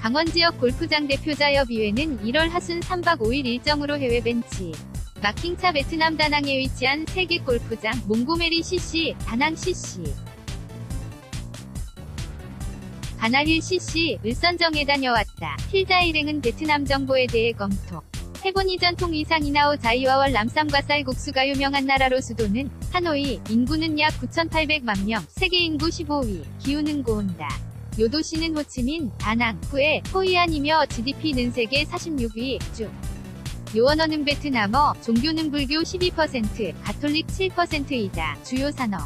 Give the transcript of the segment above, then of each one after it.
강원 지역 골프장 대표자협의회는 1월 하순 3박 5일 일정으로 해외 벤치. 마킹차 베트남 다낭에 위치한 세계 골프장 몽고메리 CC, 다낭 CC. 바나힐 CC을 선정해 다녀왔다. 필자 일행은 베트남 정보에 대해 검토. 해본 이전 통 이상이나 오 자이와월 람쌈과 쌀국수가 유명한 나라로 수도는 하노이, 인구는 약 9,800만 명, 세계 인구 15위, 기후는 고온다. 요 도시는 호치민, 다낭, 후에, 호이안이며 GDP는 세계 46위, 중. 요언어는 베트남어, 종교는 불교 12%, 가톨릭 7%이다. 주요 산업.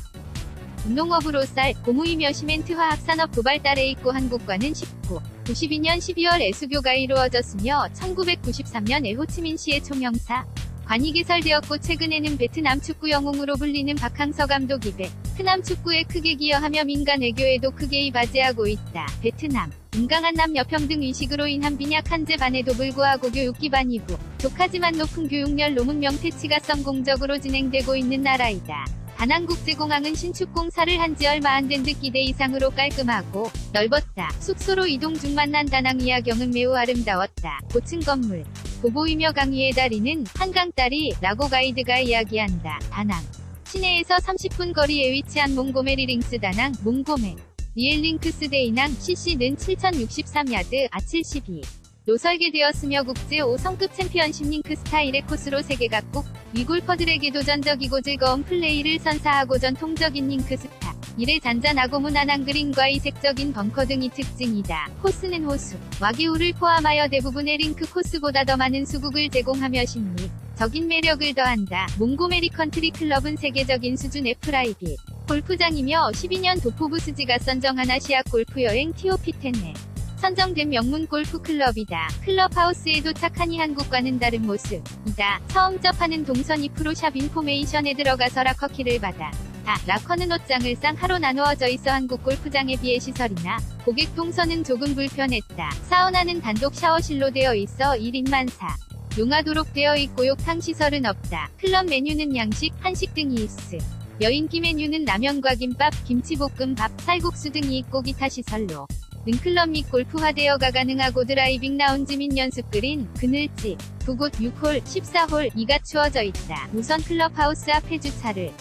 농업으로 쌀, 고무이며 시멘트 화학산업 도발달에 있고 한국과는 19. 92년 12월 애수교가 이루어졌으며 1993년 호치민시의 총영사 관이 개설되었고 최근에는 베트남 축구 영웅으로 불리는 박항서 감독 입 에 트남 축구에 크게 기여하며 민간 외교에도 크게 이바지하고 있다. 베트남 인강한 남녀평등 의식으로 인한 빈약한 제반에도 불구하고 교육 기반 이부 독하지만 높은 교육열 노문 명태치가 성공적으로 진행되고 있는 나라이다. 다낭국제공항은 신축공사를 한 지 얼마 안 된 듯 기대 이상으로 깔끔하고 넓었다. 숙소로 이동 중 만난 다낭 이하경은 매우 아름다웠다. 고층 건물. 고보이며 강위에 다리는 한강 다리 라고 가이드가 이야기한다. 다낭. 시내에서 30분 거리에 위치한 몽고메 리 링스 다낭, 몽고메. 리엘링크스 데이낭 CC는 7063야드, 아72. 로 설계되었으며 국제 5성급 챔피언십 링크 스타일의 코스로 세계 각국 위골퍼들에게 도전적이고 즐거운 플레이를 선사하고 전통적인 링크 스타. 이래 잔잔하고 무난한 그린과 이색적인 벙커 등이 특징이다. 코스는 호수, 와기우를 포함하여 대부분의 링크 코스보다 더 많은 수국을 제공하며 심리. 적인 매력을 더한다. 몽고메리 컨트리 클럽은 세계적인 수준의 프라이빗 골프장이며 12년 도포부스지가 선정한 아시아 골프 여행 TOP10에 선정된 명문 골프 클럽이다. 클럽하우스에 도착하니 한국과는 다른 모습이다. 처음 접하는 동선이 프로샵 인포메이션에 들어가서 라커키를 받아. 아, 라커는 옷장을 쌍하로 나누어져 있어 한국 골프장에 비해 시설이나 고객 동선은 조금 불편했다. 사우나는 단독 샤워실로 되어 있어 1인 만 사. 용화도록 되어 있고 욕탕 시설은 없다. 클럽 메뉴는 양식, 한식 등이 있음. 여인기 메뉴는 라면과 김밥, 김치볶음밥, 살국수 등이 있고 기타 시설로 능클럽 및 골프화 대여가 가능하고 드라이빙 라운지 및 연습 그린, 그늘집, 두곳 6홀, 14홀, 이가 추워져 있다. 우선 클럽하우스 앞에 주차를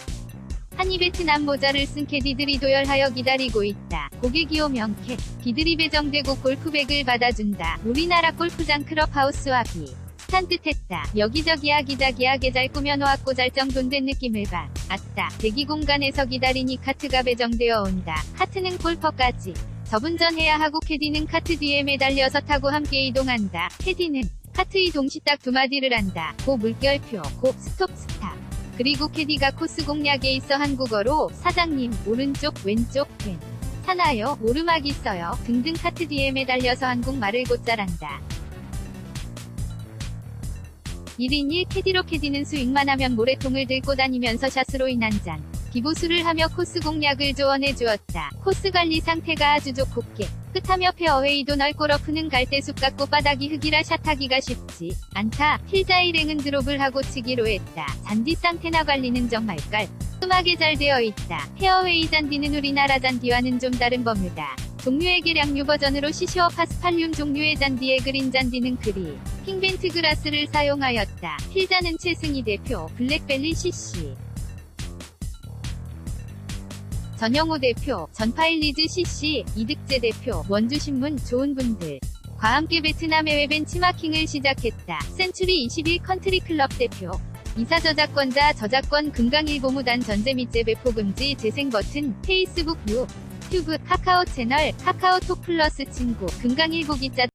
한이 베트남 모자를 쓴 캐디들이 도열하여 기다리고 있다. 고객이 오면 캐, 디들이 배정되고 골프백을 받아준다. 우리나라 골프장 클럽하우스 와 비. 산뜻했다. 여기저기 아기자기하게 잘 꾸며놓았고 잘 정 돈된 느낌을 받. 아따. 대기 공간에서 기다리니 카트가 배정되어 온다. 카트는 골퍼까지. 저분전해야 하고 캐디는 카트 뒤에 매달려서 타고 함께 이동한다. 캐디는 카트 이동 시 딱 두 마디를 한다. 고 물결표, 고 스톱 스탑. 그리고 캐디가 코스 공략에 있어 한국어로 사장님 오른쪽 왼쪽 괜 하나요 오르막 있어요 등등 카트 뒤에 매달려서 한국말을 곧잘한다. 1인 1 캐디로 캐디는 스윙만 하면 모래통을 들고 다니면서 샷으로 인한 잔. 기보수를 하며 코스 공략을 조언해 주었다. 코스 관리 상태가 아주 깨. 끝하며 페어웨이도 넓고 러프는 갈대숲 같고 바닥이 흙이라 샷하기가 쉽지 않다. 필자 일행은 드롭을 하고 치기로 했다. 잔디 상태나 관리는 정말 깔끔하게 잘 되어 있다. 페어웨이 잔디는 우리나라 잔디와는 좀 다른 법이다. 종류의 계량류 버전으로 시시어 파스팔륨 종류의 잔디의 그린 잔디는 그리 핑벤트 그라스를 사용하였다. 필자는 최승희 대표, 블랙벨리 CC. 전영호 대표, 전파일리즈 CC, 이득재 대표, 원주신문 좋은 분들. 과 함께 베트남 해외 벤치마킹을 시작했다. 센츄리 21 컨트리 클럽 대표. 이사 저작권자 저작권 금강일보무단 전제 및 재배포 금지 재생 버튼 페이스북 유 튜브 카카오 채널 카카오톡 플러스 친구 금강일보 기자